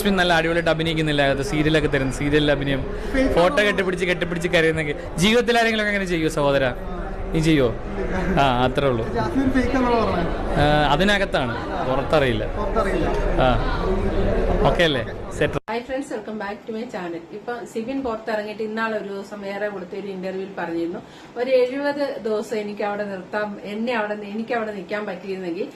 Jasmine നല്ല അടിപൊളിയായിട്ട് അഭിനയിക്കുന്നില്ല അത് സീരിയലൊക്കെ തരുന്നു. സീരിയലിൽ അഭിനയം. ഫോട്ടോ കെട്ടിപ്പിടിച്ച് കെട്ടിപ്പിടിച്ച് കരയുന്നൊക്കെ. ജീവിതത്തിൽ ആരെങ്കിലും അങ്ങനെ ചെയ്യുമോ സഹോദര? നീ ചെയ്യോ? ആ അത്രേ ഉള്ളൂ. അതിനകത്താണ്. പുറത്തറിയില്ല. ആ ഓക്കെ അല്ലേ? Set hi friends welcome back to my channel ഇപ്പൊ സിബിൻ പുറത്തിറങ്ങിയിട്ട് ഇന്നാളെ ഒരു ദിവസം വേറെ കൊടുത്ത ഒരു ഇന്റർവ്യൂവിൽ പറഞ്ഞിരുന്നു. ഒരു എഴുപത് ദിവസം എനിക്ക് അവിടെ നിർത്താം എന്നെ അവിടെ എനിക്ക് അവിടെ നിൽക്കാൻ പറ്റിയിരുന്നെങ്കിൽ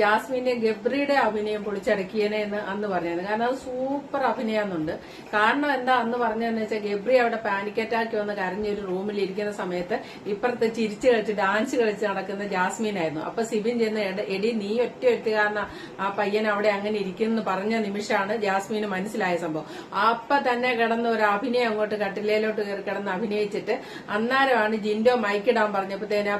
ജാസ്മിന്റെ ഗബ്രിയുടെ അഭിനയം പൊളിച്ചടക്കിയേനെ എന്ന് അന്ന് പറഞ്ഞിരുന്നു കാരണം അത് സൂപ്പർ അഭിനയമെന്നുണ്ട് കാരണം എന്താ അന്ന് പറഞ്ഞതെന്ന് വെച്ചാൽ ഗബ്രി അവിടെ പാനിക് അറ്റാക്ക് വന്ന് കരഞ്ഞൊരു റൂമിൽ ഇരിക്കുന്ന സമയത്ത് ഇപ്പുറത്ത് ചിരിച്ചു കളിച്ച് ഡാൻസ് കളിച്ച് നടക്കുന്ന ജാസ്മിനായിരുന്നു. അപ്പൊ സിബിൻ ചെന്ന് എടി നീ ഒറ്റ കാരണം ആ പയ്യൻ അവിടെ അങ്ങനെ ഇരിക്കുന്നു പറഞ്ഞ നിമിഷമാണ് ജാസ്മിന് മനസ്സിലായ സംഭവം. അപ്പൊ തന്നെ കിടന്ന് ഒരു അഭിനയം അങ്ങോട്ട് കട്ടിലേലോട്ട് കയറി കിടന്ന് അഭിനയിച്ചിട്ട് അന്നേരമാണ് ജിൻഡോ മൈക്കിടാൻ പറഞ്ഞപ്പോഴത്തേന്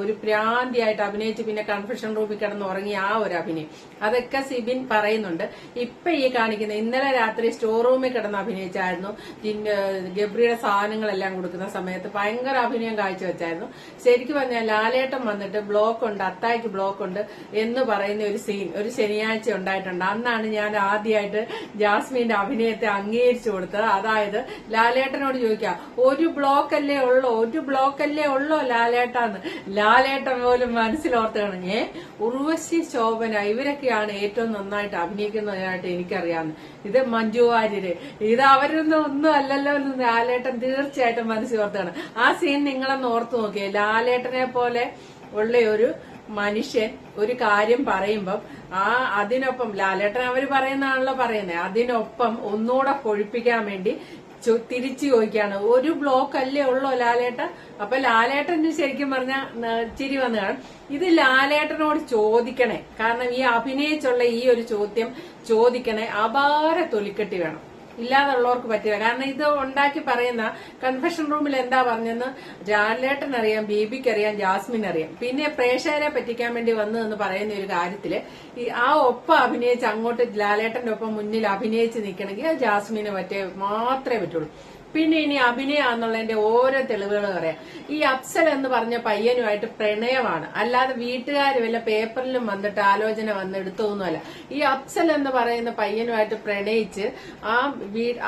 ഒരു പ്രാന്തിയായിട്ട് അഭിനയിച്ച് പിന്നെ കൺഫ്യൂഷൻ റൂമിൽ കിടന്ന് ഉറങ്ങി ആ ഒരു അഭിനയം. അതൊക്കെ സിബിൻ പറയുന്നുണ്ട്. ഇപ്പൊ ഈ കാണിക്കുന്ന ഇന്നലെ രാത്രി സ്റ്റോർ റൂമിൽ കിടന്ന് അഭിനയിച്ചായിരുന്നു. ഗബ്രിയുടെ സാധനങ്ങളെല്ലാം കൊടുക്കുന്ന സമയത്ത് ഭയങ്കര അഭിനയം കാഴ്ചവെച്ചായിരുന്നു. ശരിക്കും പറഞ്ഞാൽ ലാലേട്ടം വന്നിട്ട് ബ്ലോക്ക് ഉണ്ട് അത്തായ്ക്ക് ബ്ലോക്ക് ഉണ്ട് എന്ന് പറയുന്ന ഒരു സീൻ ഒരു ശനിയാഴ്ച ഉണ്ടായിട്ടുണ്ട്. അന്നാണ് ഞാൻ ആദ്യമായിട്ട് ജാസ്മിന്റെ അഭിനയത്തെ അംഗീകരിച്ചു കൊടുത്തത്. അതായത് ലാലേട്ടനോട് ചോദിക്കാം ഒരു ബ്ലോക്ക് അല്ലേ ഉള്ളോ? ഒരു ബ്ലോക്ക് അല്ലേ ഉള്ളോ ലാലേട്ടാന്ന്? ലാലേട്ടൻ പോലും മനസ്സിലോർത്താണ് ഏ ഉർവശി ശോഭന ഇവരൊക്കെയാണ് ഏറ്റവും നന്നായിട്ട് അഭിനയിക്കുന്നതായിട്ട് എനിക്കറിയാവുന്നത് ഇത് മഞ്ജു വാര്യര്. ഇത് അവരൊന്നും ഒന്നും അല്ലല്ലോ എന്ന് ലാലേട്ടൻ തീർച്ചയായിട്ടും മനസ്സിലോർത്താണ് ആ സീൻ നിങ്ങളൊന്ന് ഓർത്തു നോക്കിയേ. ലാലേട്ടനെ പോലെ ഉള്ള ഒരു മനുഷ്യൻ ഒരു കാര്യം പറയുമ്പം ആ അതിനൊപ്പം ലാലേട്ടൻ അവർ പറയുന്നതാണല്ലോ പറയുന്നത് അതിനൊപ്പം ഒന്നുകൂടെ കൊഴിപ്പിക്കാൻ വേണ്ടി തിരിച്ചു ചോദിക്കാണ് ഒരു ബ്ലോക്ക് അല്ലേ ഉള്ളോ ലാലേട്ടൻ അപ്പൊ ലാലേട്ടൻ ശരിക്കും പറഞ്ഞ ചിരി വന്നു കാണും ഇത് ലാലേട്ടനോട് ചോദിക്കണേ. കാരണം ഈ അഭിനയിച്ചുള്ള ഈ ഒരു ചോദ്യം ചോദിക്കണേ അപാര തൊലിക്കെട്ടി വേണം. ഇല്ലാതുള്ളവർക്ക് പറ്റില്ല. കാരണം ഇത് ഉണ്ടാക്കി പറയുന്ന കൺഫെഷൻ റൂമിൽ എന്താ പറഞ്ഞെന്ന് ജാലേട്ടൻ അറിയാം ബേബിക്ക് അറിയാം ജാസ്മിൻ അറിയാം. പിന്നെ പ്രേക്ഷകരെ പറ്റിക്കാൻ വേണ്ടി വന്നു എന്ന് പറയുന്ന ഒരു കാര്യത്തിൽ ഈ ആ ഒപ്പം അഭിനയിച്ച് അങ്ങോട്ട് ലാലേട്ടന്റെ ഒപ്പം മുന്നിൽ അഭിനയിച്ച് നിൽക്കണമെങ്കിൽ ജാസ്മിനെ ജാസ്മിന് പറ്റേ മാത്രമേ പറ്റുള്ളൂ. പിന്നെ ഇനി അഭിനയാന്നുള്ളതിന്റെ ഓരോ തെളിവുകൾ പറയാം. ഈ അപ്സൽ എന്ന് പറഞ്ഞ പയ്യനുമായിട്ട് പ്രണയമാണ്. അല്ലാതെ വീട്ടുകാർ വല്ല പേപ്പറിലും വന്നിട്ട് ആലോചന വന്ന് എടുത്തൊന്നുമല്ല ഈ അപ്സൽ എന്ന് പറയുന്ന പയ്യനുമായിട്ട് പ്രണയിച്ച് ആ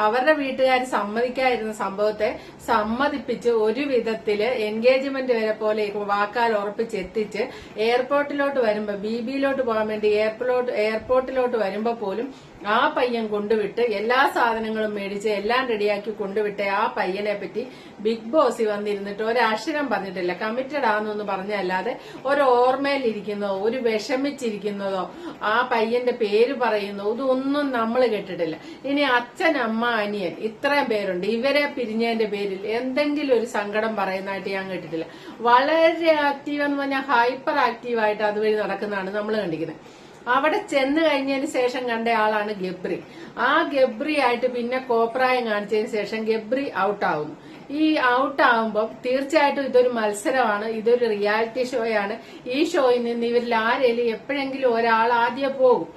അവരുടെ വീട്ടുകാർ സമ്മതിക്കാതിരുന്ന സംഭവത്തെ സമ്മതിപ്പിച്ച് ഒരു വിധത്തിൽ എൻഗേജ്മെന്റ് വരെ പോലെ വാക്കാൽ ഉറപ്പിച്ച് എത്തിച്ച് എയർപോർട്ടിലോട്ട് വരുമ്പോ ബി ബിയിലോട്ട് പോകാൻ വേണ്ടി എയർപോർട്ട് എയർപോർട്ടിലോട്ട് വരുമ്പോ പോലും ആ പയ്യൻ കൊണ്ടുവിട്ട് എല്ലാ സാധനങ്ങളും മേടിച്ച് എല്ലാം റെഡിയാക്കി കൊണ്ടുവിട്ട് ആ പയ്യനെ പറ്റി ബിഗ് ബോസ് വന്നിരുന്നിട്ട് ഒരക്ഷരം പറഞ്ഞിട്ടില്ല. കമ്മിറ്റഡ് ആണെന്നൊന്ന് പറഞ്ഞല്ലാതെ ഒരു ഓർമ്മയിലിരിക്കുന്നതോ ഒരു വിഷമിച്ചിരിക്കുന്നതോ ആ പയ്യന്റെ പേര് പറയുന്നതോ ഇതൊന്നും നമ്മൾ കേട്ടിട്ടില്ല. ഇനി അച്ഛൻ അമ്മ അനിയൻ ഇത്രയും പേരുണ്ട്. ഇവരെ പിരിഞ്ഞതിന്റെ പേരിൽ എന്തെങ്കിലും ഒരു സങ്കടം പറയുന്നതായിട്ട് ഞാൻ കേട്ടിട്ടില്ല. വളരെ ആക്റ്റീവ് എന്ന് പറഞ്ഞാൽ ഹൈപ്പർ ആക്റ്റീവായിട്ട് അതുവഴി നടക്കുന്നതാണ് നമ്മൾ കണ്ടിരിക്കുന്നത്. അവിടെ ചെന്ന് കഴിഞ്ഞതിന് ശേഷം കണ്ട ആളാണ് ഗബ്രി. ആ ഗബ്രി ആയിട്ട് പിന്നെ കോപ്രായം കാണിച്ചതിന് ശേഷം ഗബ്രി ഔട്ടാവുന്നു ഈ ഔട്ട് ആവുമ്പോൾ തീർച്ചയായിട്ടും ഇതൊരു മത്സരമാണ് ഇതൊരു റിയാലിറ്റി ഷോയാണ് ഈ ഷോയിൽ നിന്ന് ഇവരിൽ ആരേലും എപ്പോഴെങ്കിലും ഒരാൾ ആദ്യം പോകും.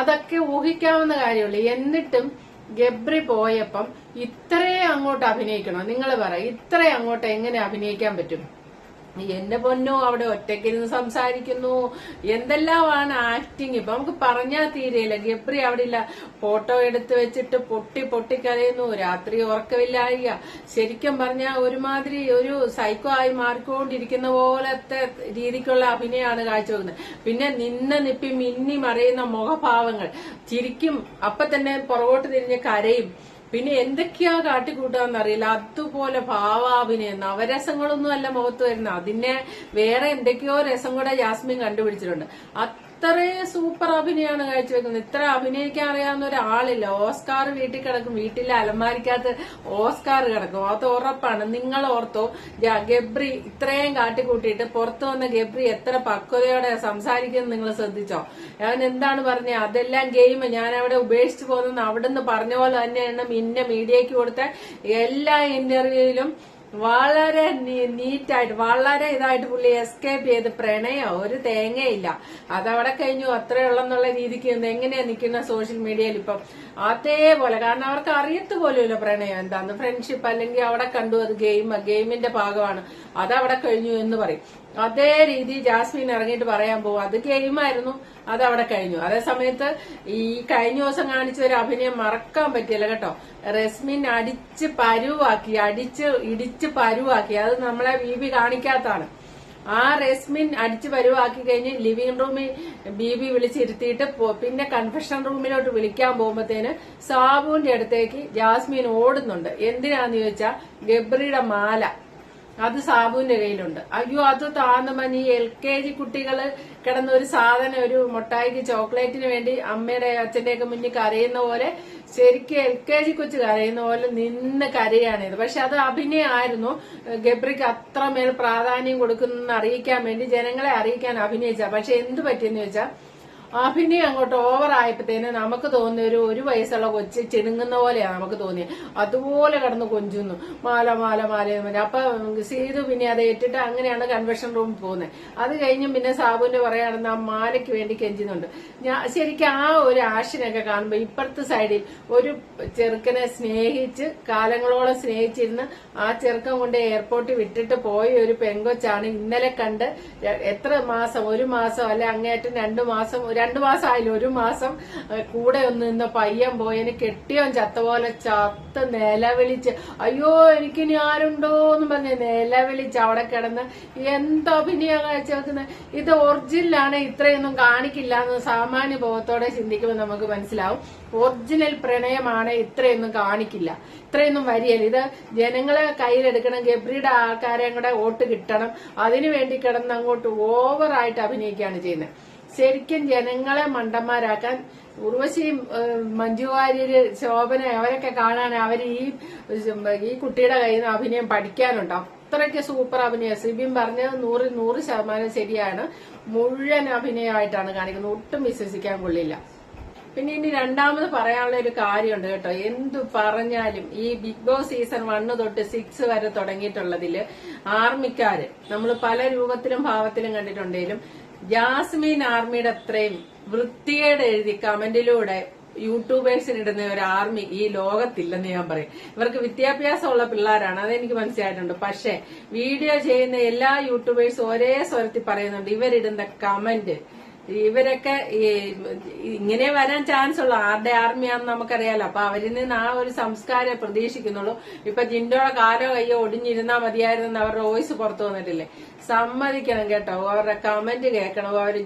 അതൊക്കെ ഊഹിക്കാവുന്ന കാര്യമുള്ളൂ. എന്നിട്ടും ഗബ്രി പോയപ്പം ഇത്രയും അങ്ങോട്ട് അഭിനയിക്കണോ? നിങ്ങൾ പറ ഇത്രയും അങ്ങോട്ട് എങ്ങനെ അഭിനയിക്കാൻ പറ്റും? എന്റെ പൊന്നോ അവിടെ ഒറ്റയ്ക്കിരുന്ന് സംസാരിക്കുന്നു. എന്തെല്ലാമാണ് ആക്ടിങ് ഇപ്പൊ നമുക്ക് പറഞ്ഞാൽ തീരെയില്ല ഗബ്രി അവിടെ ഇല്ല. ഫോട്ടോ എടുത്ത് വെച്ചിട്ട് പൊട്ടി പൊട്ടി കരയുന്നു. രാത്രി ഉറക്കമില്ലായിക. ശരിക്കും പറഞ്ഞാൽ ഒരുമാതിരി ഒരു സൈക്കോ ആയി മാറിക്കൊണ്ടിരിക്കുന്ന പോലത്തെ രീതിക്കുള്ള അഭിനയമാണ് കാഴ്ചവെക്കുന്നത്. പിന്നെ നിന്ന നിപ്പി മിന്നി മറയുന്ന മുഖഭാവങ്ങൾ. ചിരിക്കും. അപ്പൊ തന്നെ പുറകോട്ട് തിരിഞ്ഞ് കരയും. പിന്നെ എന്തൊക്കെയാ കാട്ടിക്കൂട്ടാന്നറിയില്ല. അതുപോലെ ഭാവാഭിനയ നവരസങ്ങളൊന്നും അല്ല മുഖത്ത് വരുന്ന അതിനെ വേറെ എന്തൊക്കെയോ രസം കൂടെ ജാസ്മിൻ കണ്ടുപിടിച്ചിട്ടുണ്ട്. അത്രയും സൂപ്പർ അഭിനയമാണ് കാഴ്ചവെക്കുന്നത്. ഇത്ര അഭിനയിക്കാൻ അറിയാവുന്ന ഒരാളില്ല. ഓസ്കാർ വീട്ടിൽ കിടക്കും. വീട്ടിലെ അലമാരിക്കകത്ത് ഓസ്കാർ കിടക്കും. അത് ഉറപ്പാണ്. നിങ്ങൾ ഓർത്തോ ഗബ്രി ഇത്രയും കാട്ടിക്കൂട്ടിയിട്ട് പുറത്തു വന്ന ഗബ്രി എത്ര പക്വതയോടെ സംസാരിക്കുന്നത് നിങ്ങൾ ശ്രദ്ധിച്ചോ? ഞാൻ എന്താണ് പറഞ്ഞത് അതെല്ലാം ഗെയിം ഞാൻ അവിടെ ഉപേക്ഷിച്ചു പോകുന്ന നിന്ന് പറഞ്ഞ പോലെ തന്നെയാണ് ഇന്ന മീഡിയക്ക് കൊടുത്ത എല്ലാ ഇന്റർവ്യൂവിലും വളരെ നീറ്റായിട്ട് വളരെ ഇതായിട്ട് പുള്ളി എസ്കേപ്പ് ചെയ്ത് പ്രണയോ ഒരു തേങ്ങയില്ല. അതവിടെ കഴിഞ്ഞു അത്രേ ഉള്ളെന്നുള്ള രീതിക്ക് എങ്ങനെയാ നിൽക്കുന്ന സോഷ്യൽ മീഡിയയിൽ ഇപ്പം. അതേപോലെ കാരണം അവർക്ക് അറിയത്ത് പോലുമില്ല പ്രണയം. എന്താന്ന്? ഫ്രണ്ട്ഷിപ്പ് അല്ലെങ്കിൽ അവിടെ കണ്ടു അത് ഗെയിം ഗെയിമിന്റെ ഭാഗമാണ്. അതവിടെ കഴിഞ്ഞു എന്ന് പറയും. അതേ രീതി ജാസ്മിൻ ഇറങ്ങിയിട്ട് പറയാൻ പോകും അത് ഗെയിമായിരുന്നു. അത് അവിടെ കഴിഞ്ഞു. അതേ സമയത്ത് ഈ കഴിഞ്ഞ ദിവസം കാണിച്ച ഒരു അഭിനയം മറക്കാൻ പറ്റില്ല കേട്ടോ. റസ്മിൻ അടിച്ച് പരുവാക്കി അടിച്ച് ഇടിച്ച് പരുവാക്കി. അത് നമ്മളെ ബി ബി കാണിക്കാത്താണ് ആ റെസ്മിൻ അടിച്ച് പരുവാക്കി കഴിഞ്ഞ് ലിവിംഗ് റൂമിൽ ബി ബി വിളിച്ചിരുത്തിയിട്ട് പിന്നെ കൺഫെഷൻ റൂമിലോട്ട് വിളിക്കാൻ പോകുമ്പോഴത്തേന് സാബുവിന്റെ അടുത്തേക്ക് ജാസ്മിൻ ഓടുന്നുണ്ട്. എന്തിനാന്ന് ചോദിച്ചാൽ ഗബ്രിയുടെ മാല. അത് സാബുവിന്റെ കയ്യിലുണ്ട്. അയ്യോ അത് താന്നുമ്പോ ഈ എൽ കെ ജി കുട്ടികൾ കിടന്ന ഒരു സാധനം ഒരു മുട്ടായിക്ക് ചോക്ലേറ്റിന് വേണ്ടി അമ്മയുടെ അച്ഛന്റെ ഒക്കെ മുന്നിൽ കരയുന്ന പോലെ ശരിക്കും എൽ കെ ജി കൊച്ചു കരയുന്ന പോലെ നിന്ന് കരയാണിത്. പക്ഷെ അത് അഭിനയമായിരുന്നു ഗബ്രിക്ക് അത്രമേൽ പ്രാധാന്യം കൊടുക്കുന്ന അറിയിക്കാൻ വേണ്ടി ജനങ്ങളെ അറിയിക്കാൻ അഭിനയിച്ച. പക്ഷെ എന്ത് പറ്റിയെന്ന് വെച്ചാൽ അഭിനയം അങ്ങോട്ട് ഓവർ ആയപ്പോഴത്തേന് നമുക്ക് തോന്നിയ ഒരു ഒരു വയസ്സുള്ള കൊച്ചു ചിണുങ്ങുന്ന പോലെയാണ് നമുക്ക് തോന്നിയത് അതുപോലെ കടന്ന് കൊഞ്ചുന്നു. മാല മാല മാല അപ്പൊ സീതു പിന്നെ അത് ഏറ്റിട്ട് അങ്ങനെയാണ് കൺവെൻഷൻ റൂമിൽ പോകുന്നത് അത് കഴിഞ്ഞും പിന്നെ സാബുവിന്റെ പറയുകയാണെന്ന് ആ മാലയ്ക്ക് വേണ്ടി കെഞ്ചുന്നുണ്ട്. ഞാൻ ശരിക്കും ആ ഒരു ആഷിനൊക്കെ കാണുമ്പോൾ ഇപ്പുറത്തെ സൈഡിൽ ഒരു ചെറുക്കനെ സ്നേഹിച്ച് കാലങ്ങളോളം സ്നേഹിച്ചിരുന്ന് ആ ചെറുക്കൻ കൊണ്ട് എയർപോർട്ടിൽ വിട്ടിട്ട് പോയ ഒരു പെങ്കൊച്ചാണ് ഇന്നലെ കണ്ട് എത്ര മാസം? ഒരു മാസം അല്ലെ അങ്ങേറ്റം രണ്ടു മാസം രണ്ടു മാസം ആയില്ല ഒരു മാസം കൂടെ ഒന്ന് നിന്ന പയ്യൻ പോയതിന് കെട്ടിയോൻ ചത്ത പോലെ ചത്ത് നിലവിളിച്ച് അയ്യോ എനിക്കിനി ആരുണ്ടോ എന്ന് പറഞ്ഞ് നിലവിളിച്ച് അവിടെ കിടന്ന് എന്തോ അഭിനയം കാഴ്ച വെക്കുന്നത് ഇത് ഒറിജിനലാണ് ഇത്രയൊന്നും കാണിക്കില്ല എന്ന് സാമാന്യ ബോധത്തോടെ ചിന്തിക്കുമ്പോൾ നമുക്ക് മനസ്സിലാവും. ഒറിജിനൽ പ്രണയമാണ് ഇത്രയൊന്നും കാണിക്കില്ല. ഇത്രയൊന്നും വരികയില്ല. ഇത് ജനങ്ങളെ കയ്യിലെടുക്കണം ഗബ്രിയുടെ ആൾക്കാരെ കൂടെ വോട്ട് കിട്ടണം. അതിനു വേണ്ടി കിടന്ന് അങ്ങോട്ട് ഓവറായിട്ട് അഭിനയിക്കുകയാണ് ചെയ്യുന്നത്. ശരിക്കും ജനങ്ങളെ മണ്ടന്മാരാക്കാൻ ഉർവശിയും ഏഹ്, മഞ്ജു വാര്യര് ശോഭന അവരൊക്കെ കാണാൻ അവർ ഈ ഈ കുട്ടിയുടെ കയ്യിൽ നിന്ന് അഭിനയം പഠിക്കാനുണ്ട്. അത്രയ്ക്ക് സൂപ്പർ അഭിനയം. സിബിൻ പറഞ്ഞത് നൂറിൽ നൂറ് ശതമാനം ശരിയാണ്. മുഴുവൻ അഭിനയമായിട്ടാണ് കാണിക്കുന്നത്. ഒട്ടും വിശ്വസിക്കാൻ കൊള്ളില്ല. പിന്നെ ഇനി രണ്ടാമത് പറയാനുള്ള ഒരു കാര്യമുണ്ട് കേട്ടോ. എന്തു പറഞ്ഞാലും ഈ ബിഗ് ബോസ് സീസൺ വണ്ണ് തൊട്ട് സിക്സ് വരെ തുടങ്ങിയിട്ടുള്ളതിൽ ആർമിക്കാര് നമ്മൾ പല രൂപത്തിലും ഭാവത്തിലും കണ്ടിട്ടുണ്ടെങ്കിലും ജാസ്മീൻ ആർമിയുടെ അത്രയും വൃത്തികേട് എഴുതി കമന്റിലൂടെ യൂട്യൂബേഴ്സിന് ഇടുന്ന ഒരു ആർമി ഈ ലോകത്തില്ലെന്ന് ഞാൻ പറയും. ഇവർക്ക് വിദ്യാഭ്യാസമുള്ള പിള്ളേരാണ് അതെനിക്ക് മനസ്സിലായിട്ടുണ്ട്. പക്ഷെ വീഡിയോ ചെയ്യുന്ന എല്ലാ യൂട്യൂബേഴ്സും ഒരേ സ്വരത്തിൽ പറയുന്നുണ്ട് ഇവരിടുന്ന കമന്റ് ഇവരൊക്കെ ഇങ്ങനെ വരാൻ ചാൻസ് ഉള്ളു ആരുടെ ആർമിയാന്ന് നമുക്കറിയാലോ. അപ്പൊ അവരിൽ നിന്ന് ആ ഒരു സംസ്കാരം പ്രതീക്ഷിക്കുന്നുള്ളൂ. ഇപ്പൊ ജിൻഡോടെ കാലോ കയ്യോ ഒടിഞ്ഞിരുന്നാ മതിയായിരുന്നു അവരുടെ വോയിസ് പുറത്തു വന്നിട്ടില്ലേ. സമ്മതിക്കണം കേട്ടോ. അവരുടെ കമന്റ് കേൾക്കണം. അവർ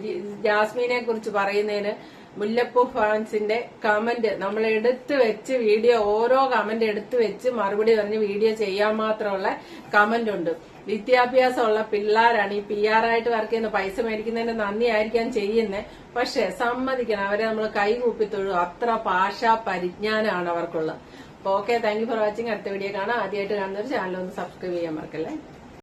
ജാസ്മീനെ കുറിച്ച് പറയുന്നതിന് മുല്ലപ്പൂ ഫാൻസിന്റെ കമന്റ് നമ്മൾ എടുത്തു വെച്ച് വീഡിയോ ഓരോ കമന്റ് എടുത്തു വെച്ച് മറുപടി പറഞ്ഞ് വീഡിയോ ചെയ്യാൻ മാത്രമുള്ള കമന്റ് ഉണ്ട് വിദ്യാഭ്യാസമുള്ള പിള്ളേരാണ് ഈ പി ആർ ആയിട്ട് വർക്ക് ചെയ്യുന്ന പൈസ മേടിക്കുന്നതിന്റെ നന്ദി ആയിരിക്കാൻ ചെയ്യുന്നത് പക്ഷെ സമ്മതിക്കണം അവരെ നമ്മൾ കൈകൂപ്പി തൊഴു അത്ര ഭാഷാ പരിജ്ഞാനമാണ് അവർക്കുള്ളത്. അപ്പൊ okay thank you for watching അടുത്ത വീഡിയോ കാണാം. ആദ്യമായിട്ട് കാണുന്നവർ ചാനൽ ഒന്ന് സബ്സ്ക്രൈബ് ചെയ്യാൻ മറക്കല്ലേ?